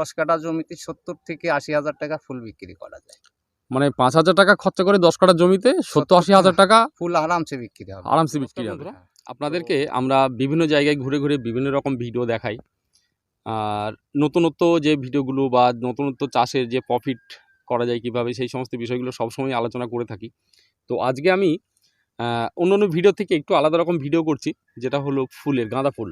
দশ কাঠা জমিতে সত্তর থেকে আশি হাজার টাকা ফুল বিক্রি করা যায়। মানে পাঁচ হাজার টাকা খরচা করে দশ কাঠা জমিতে সত্তর আশি হাজার টাকা ফুল আরামসে বিক্রি হবে। আরামসে বিক্রি হবে। হ্যাঁ। আপনাদেরকে আমরা বিভিন্ন জায়গায় ঘুরে ঘুরে বিভিন্ন রকম ভিডিও দেখাই। আর নতুনত্ব যে ভিডিওগুলো বা নতুনত্ব চাষের যে প্রফিট করা যায় কীভাবে সেই সমস্ত বিষয়গুলো সবসময় আলোচনা করে থাকি। তো আজকে আমি অন্য অন্য ভিডিও থেকে একটু আলাদা রকম ভিডিও করছি যেটা হলো ফুলের গাঁদা ফুল।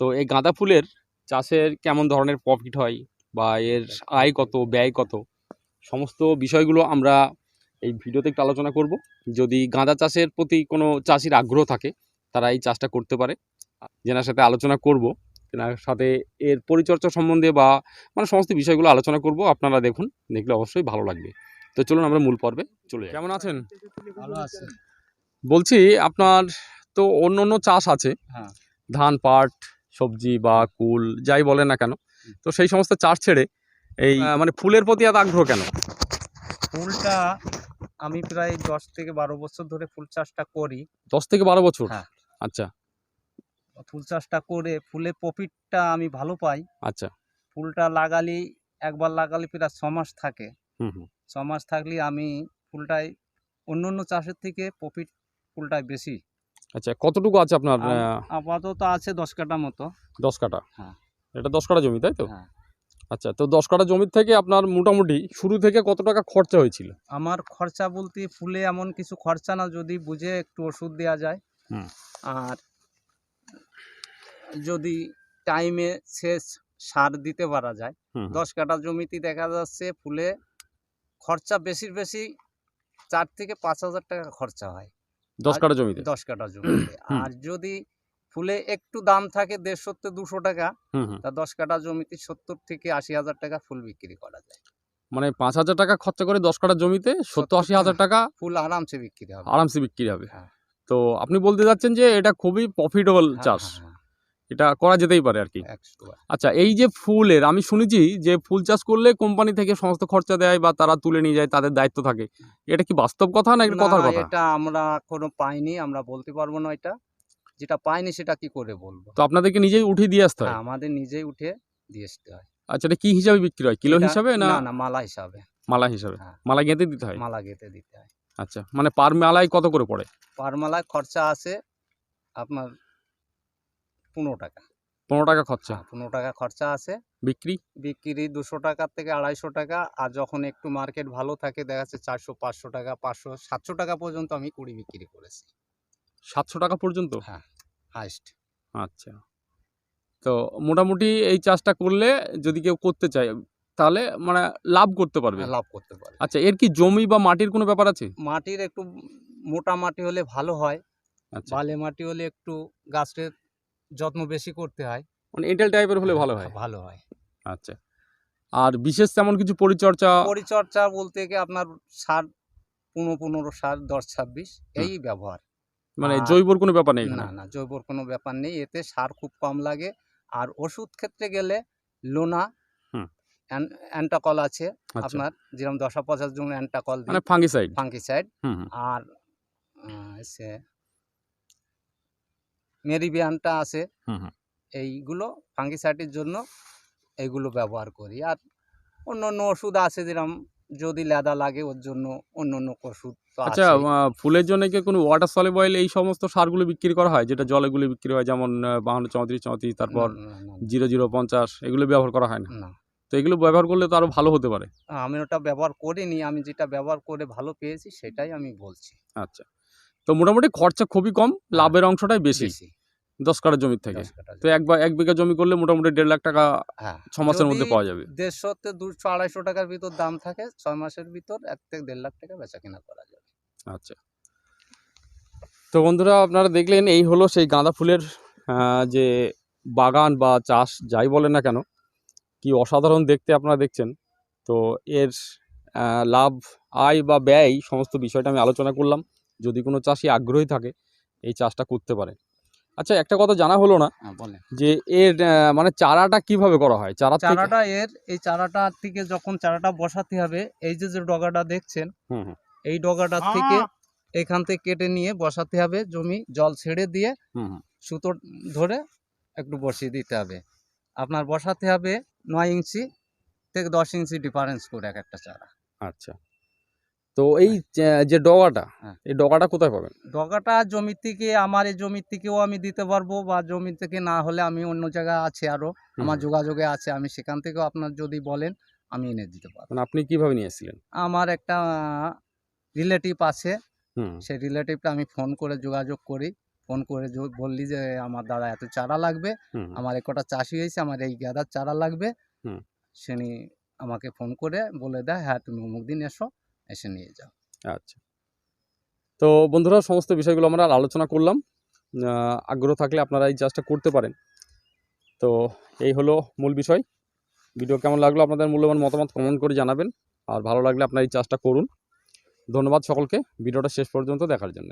তো এই গাঁদা ফুলের চাষের কেমন ধরনের প্রফিট হয় বা এর আয় কত ব্যয় কত সমস্ত বিষয়গুলো আমরা এই ভিডিওতে একটু আলোচনা করব। যদি গাঁদা চাষের প্রতি কোনো চাষির আগ্রহ থাকে তারা এই চাষটা করতে পারে। যেনার সাথে আলোচনা করব তেনার সাথে এর পরিচর্যা সম্বন্ধে বা মানে সমস্ত বিষয়গুলো আলোচনা করব আপনারা দেখুন দেখলে অবশ্যই ভালো লাগবে। তো চলুন আমরা মূল পর্বে চলে যাই। কেমন আছেন? ভালো আছে। বলছি আপনার তো অন্য অন্য চাষ আছে। হ্যাঁ। ধান পাট সবজি বা কুল যাই বলে না কেন। তো সেই সমস্ত চাষ ছেড়ে এই মানে ফুলের প্রতি এত আগ্রহ কেন? ফুলটা আমি প্রায় দশ থেকে বারো বছর ধরে ফুল চাষটা করি। দশ থেকে বারো বছর? হ্যাঁ। আচ্ছা। ফুল চাষটা করে ফুলের প্রফিটটা আমি ভালো পাই। আচ্ছা। ফুলটা লাগালি একবার লাগালে প্রায় ছ মাস থাকে। ছ মাস থাকলে আমি ফুলটাই অন্য অন্য চাষের থেকে প্রফিট ফুলটাই বেশি। আচ্ছা কতটুকু আছে আপনার আপাতত আছে দশ কাটা মতো দশ কাটা হ্যাঁ। এটা দশ কাটা জমি তাই তো হ্যাঁ। আচ্ছা তো দশ কাটা জমির থেকে আপনার মোটামুটি শুরু থেকে কত টাকা খরচা হয়েছিল আমার খরচা বলতে ফুলে এমন কিছু খরচা না যদি বুঝে একটু ওষুধ দেওয়া যায় হুম। আর যদি টাইমে শেষ সার দিতে পারা যায়। দশ কাটা জমিতে দেখা যাচ্ছে ফুলে খরচা বেশির বেশি চার থেকে পাঁচ হাজার টাকা খরচা হয় দশ কাটা জমিতে? দশ কাটা জমিতে। আর যদি ফুলে একটু দাম থাকে দেড়শো থেকে দুশো টাকা তা দশ কাটা জমিতে সত্তর থেকে আশি হাজার টাকা ফুল বিক্রি করা যায়। মানে পাঁচ হাজার টাকা খরচা করে দশ কাটা জমিতে সত্তর আশি হাজার টাকা ফুল আরামসে বিক্রি হবে। আরামসে বিক্রি হবে। হ্যাঁ। তো আপনি বলতে যাচ্ছেন যে এটা খুবই প্রফিটেবল হ্যাঁ, চাষ। হ্যাঁ, এটা করা যেতেই পারে আর কি। আচ্ছা এই যে ফুলের আমি শুনেছি যে ফুল চাষ করলে কোম্পানি থেকে সমস্ত খরচা দেয় বা তারা তুলে নিয়ে যায় তাদের দায়িত্ব থাকে। এটা কি বাস্তব কথা না এটা কথার কথা? এটা আমরা কোনো পাইনি আমরা বলতে পারব না এটা। যেটা পাইনি সেটা কি করে বলব? তো আপনাদেরকে নিজেই উঠিয়ে দিয়ে আসতে হয়? হ্যাঁ, আমাদের নিজেই উঠে দিয়ে আসতে হয়। আচ্ছা এটা কি হিসাবে বিক্রি হয়? কিলো হিসাবে না না মালা হিসাবে? মালা হিসাবে? হ্যাঁ। মালা গেঁথে দিতে হয়? মালা গেঁথে দিতে হয়। আচ্ছা মানে পার মালায় কত করে পড়ে? পার মালায় খরচা আছে আপনার পনেরো টাকা। পনেরো টাকা খরচা? হ্যাঁ, পনেরো টাকা খরচা আছে। বিক্রি? বিক্রি দুশো টাকার থেকে আড়াইশো টাকা আর যখন একটু মার্কেট ভালো থাকে দেখা যাচ্ছে চারশো পাঁচশো টাকা পাঁচশো সাতশো টাকা পর্যন্ত আমি কুড়ি বিক্রি করেছি। সাতশো টাকা পর্যন্ত? হ্যাঁ হাইস্ট আচ্ছা। তো মোটামুটি এই চাষটা করলে যদি কেউ করতে চায় তাহলে মানে লাভ করতে পারবে? লাভ করতে পারবে। আচ্ছা এর কি জমি বা মাটির কোনো ব্যাপার আছে? মাটির একটু মোটা মাটি হলে ভালো হয়। আচ্ছা। বালে মাটি হলে একটু গাছের যত্ন বেশি করতে হয়। মানে এঁটেল টাইপের হলে ভালো হয়? ভালো হয়। আচ্ছা। আর বিশেষ তেমন কিছু পরিচর্যা? পরিচর্যা বলতে গিয়ে আপনার সার পনেরো পনেরো সার দশ ছাব্বিশ এই ব্যবহার। মানে জৈবর কোনো ব্যাপার নেই না না জৈবর কোনো ব্যাপার নেই। এতে সার খুব কম লাগে। আর ওষুধ ক্ষেত্রে গেলে লোনা হুম। অ্যান্টাকল আছে আচ্ছা। আপনার যেরকম দশা পঁচাশ জন অ্যান্টাকল মানে ফাঙ্গিসাইড? ফাঙ্কিসাইড হুম আর সে মেরিবিয়ানটা আছে। এইগুলো ফাঙ্গিসাইডের জন্য এইগুলো ব্যবহার করি। আর অন্য অন্য ওষুধ আছে যেরকম যদি লেদা লাগে ওর জন্য অন্য অন্য ওষুধ আচ্ছা ফুলের জন্য কি কোনো ওয়াটার সলিড অয়েল এই সমস্ত সারগুলো বিক্রি করা হয়? যেটা জলেগুলো বিক্রি হয় যেমন বাহান্ন চৌত্রিশ চৌত্রিশ তারপর জিরো জিরো পঞ্চাশ এগুলো ব্যবহার করা হয় না? না। তো এগুলো ব্যবহার করলে তো আরও ভালো হতে পারে। আমি ওটা ব্যবহার করিনি আমি যেটা ব্যবহার করে ভালো পেয়েছি সেটাই আমি বলছি। আচ্ছা। তো মোটামুটি খরচা খুবই কম লাভের অংশটাই বেশি দশ কাটা জমির থেকে। তো এক বা এক বিঘা জমি করলে মোটামুটি দেড় লাখ টাকা হ্যাঁ ছ মাসের মধ্যে পাওয়া যাবে। দেড়শো দুশো আড়াইশো টাকার ভিতর দাম থাকে ছয় মাসের ভিতর এক থেকে দেড় লাখ টাকা বেচা কিনা করা যাবে। আচ্ছা। তো বন্ধুরা আপনারা দেখলেন এই হলো সেই গাঁদা ফুলের যে বাগান বা চাষ যাই বলেন না কেন কি অসাধারণ দেখতে আপনারা দেখছেন। তো এর লাভ আয় বা ব্যয় সমস্ত বিষয়টা আমি আলোচনা করলাম। যদি কোনো চাষি আগ্রহী থাকে এই চাষটা করতে পারে। আচ্ছা একটা কথা জানা হলো না হ্যাঁ বলেন। যে এর মানে চারাটা কীভাবে করা হয়? চারা চারাটা এর এই চারাটা থেকে যখন চারাটা বসাতে হবে এই যে যে ডগাটা দেখছেন হুম হুম। এই ডগাটা থেকে এখান থেকে কেটে নিয়ে বসাতে হবে জমি জল ছেড়ে দিয়ে হুম হুম। সুতো ধরে একটু বসিয়ে দিতে হবে। আপনার বসাতে হবে নয় ইঞ্চি থেকে দশ ইঞ্চি ডিফারেন্স করে এক একটা চারা। আচ্ছা। তো এই যে- যে ডগাটা হ্যাঁ। এই ডগাটা কোথায় পাবেন? ডগাটা জমি থেকে আমার এই জমি থেকেও আমি দিতে পারব বা জমি থেকে না হলে আমি অন্য জায়গায় আছে আরও আমার যোগাযোগে আছে আমি সেখান থেকেও আপনার যদি বলেন আমি এনে দিতে পারব। মানে আপনি কীভাবে নিয়ে এসেছিলেন? আমার একটা রিলেটিভ আছে সেই রিলেটিভটা আমি ফোন করে যোগাযোগ করি ফোন করে বললি যে আমার দাদা এত চারা লাগবে আমার এক কটা চাষি হয়েছে আমার এই গাঁদার চারা লাগবে। হুম। সেনি আমাকে ফোন করে বলে দেয় হ্যাঁ তুমি অমুক দিন এসো এসে নিয়ে যাও। আচ্ছা। তো বন্ধুরা, সমস্ত বিষয়গুলো আমরা আলোচনা করলাম। আগ্রহ থাকলে আপনারা এই চাষটা করতে পারেন। তো এই হলো মূল বিষয়। ভিডিও কেমন লাগল, আপনাদের মূল্যবান মতামত কমেন্ট করে জানাবেন। আর ভালো লাগলে আপনারা এই চাষটা করুন। ধন্যবাদ সকলকে। ভিডিওটা শেষ পর্যন্ত দেখার জন্য।